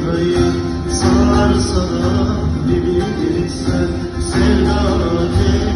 sevdayı sarar sana bir bilsen sevda ateşi